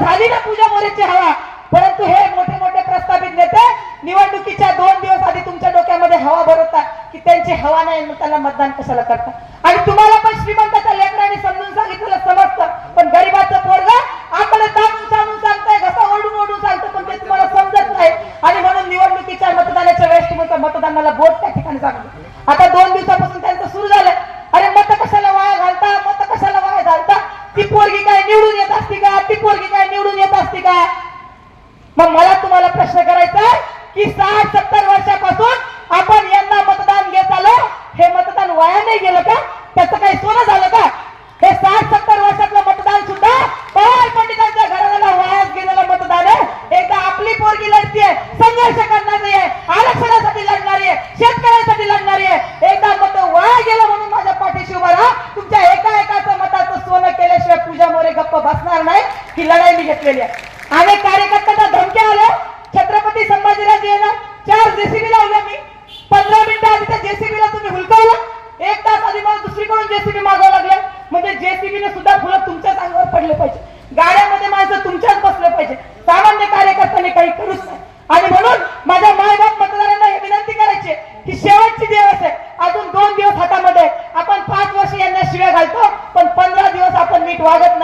झाली ना पूजा मोरेची हवा. परंतु हे मोठे मोठे प्रस्थापित नेते निवडणुकीच्या दोन दिवस आधी तुमच्या डोक्यामध्ये हवा भरवतात की त्यांची हवा नाही मग त्याला मतदान कशाला करतात? आणि तुम्हाला पण श्रीमंताच्या लेकरांनी समजून सांगितलेलं समजतं. पण गरीबाचं पोरग आपल्याला ताणून ताणून सांगताय घसा ओढून ओढून सांगतो पण ते तुम्हाला समजत नाही. आणि म्हणून निवडणुकीच्या मतदानाच्या वेळेस मतदान मतदानाला बोट त्या ठिकाणी सांगतो आता दोन दिवसापासून त्यांचं सुरू झालं. अरे मत कशाला वाया घालता? मत कशाला वाया घालता? ती पोरगी काय निवडून येत असती का? ती पोरगी काय निवडून येत असते का? मग मला तुम्हाला प्रश्न करायचा की साठ सत्तर वर्षापासून आपण यांना मतदान घेत आलो हे मतदान वाया नाही गेलं का त्याचं काही सोनं झालं का हे साठ सत्तर वर्षातलं मतदान सुद्धा पवार पंडितांच्या घराला वायाच गेलेलं मतदान आहे एकदा आपली पोरगी लढतीये संघर्ष करणारी आहे आरक्षणासाठी लढणारी आहे शेतकऱ्यांसाठी लढणारी आहे एकदा मत वाया गेलं म्हणून माझ्या पाठीशी उभा राहा तुमच्या एका एकाचं मताचं सोनं केल्याशिवाय पूजा मोरे गप्प बसणार नाही ही लढाई मी घेतलेली आहे. अनेक कार्यकर्त्यांना धमक्या आल्या. छत्रपती संभाजीराजे येणार. चार जेसीबी लावल्या मी. पंधरा मिनिटं आधी त्या जेसीबीला तुम्ही हुलकावला. एक तास आधी मला दुसरीकडून जेसीबी मागावं लागलं म्हणजे जेसीबीने सुद्धा फुलं तुमच्याच अंगावर पडले पाहिजे गाड्यामध्ये माणसं तुमच्याच बसले पाहिजे सामान्य कार्यकर्त्यांनी काही करूच नाही आणि म्हणून माझ्या मायबाप मतदारांना हे विनंती करायची आहे की शेवटची दिवस आहे अजून दोन दिवस हातामध्ये आहे. आपण पाच वर्ष यांना शिव्या घालतो पण पंधरा दिवस आपण नीट वागत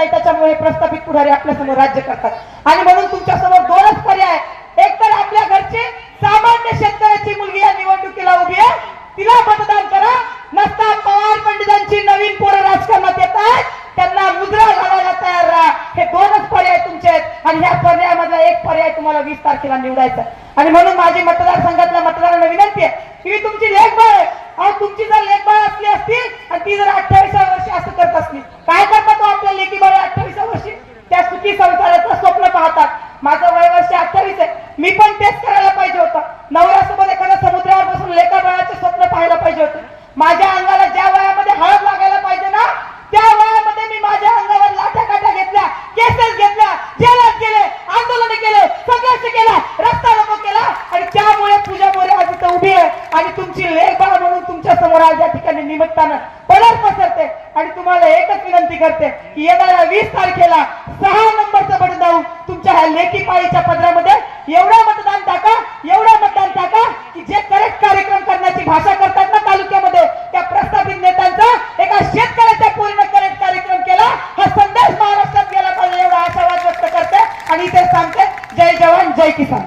नाही प्रस्थापित पुढारी आपल्यासमोर राज्य करतात. आणि म्हणून तुमच्यासमोर दोनच पर्याय एक तर आपल्या घरचे सामान्य शेतकऱ्याची मुलगी या निवडणुकीला उभी आहे. तिला मतदान करा. नसता पवार पंडितांची नवीन पोरं राजकारणात येत आहेत त्यांना मुद्रा घालायला तयार राहा. हे दोनच पर्याय तुमचे आहेत. आणि ह्या पर्यायामधला एक पर्याय तुम्हाला वीस तारखेला निवडायचा आणि म्हणून माझी मतदारसंघातल्या मतदारांना विनंती आहे की तुमची लेखबाळ आहे. आणि तुमची जर लेखबाळ असली असती आणि ती जर अठ्ठावीस वर्षी असं करत असली काय करतात तो आपल्या लेखी बाळ अठ्ठावीसाव्या वर्षी त्या सुखी संसाराचं स्वप्न पाहतात माझं वय वर्ष अठ्ठावीस आहे मी पण तेच करायला पाहिजे होतं. नवऱ्यासोबत एखाद्या समुद्रावर बसून लेखा बाळाचे स्वप्न पाहायला पाहिजे होते. माझ्या अंगाला ज्या वयामध्ये हळद लागायला पाहिजे ना त्या वयामध्ये मी माझ्या अंगावर लाठ्या काठ्या घेतल्या केसेस घेतल्या जेलात गेले आंदोलन केले संघर्ष केला रस्ता रोको केला. आणि त्यामुळे पूजा मोरे आज इथं उभी आहे. आणि तुमची लेखबाळ म्हणून तुमच्यासमोर आज या ठिकाणी निमित्तानं पडर पसरते आणि तुम्हाला एकच विनंती करते की येणाऱ्या वीस तारखेला सहा नंबरचा बड दाऊ तुमच्या ह्या लेखी पाळीच्या पदरामध्ये एवढं मतदान टाका एवढं मतदान टाका की जे करेक्ट कार्यक्रम करण्याची भाषा करतात ना तालुक्यामध्ये त्या प्रस्थापित नेत्यांचा एका शेतकऱ्याचा पूर्ण करेक्ट कार्यक्रम केला हा संदेश महाराष्ट्रात गेला पाहिजे एवढा आशावाद व्यक्त करते. आणि इथे सांगते जय जवान जय किसान.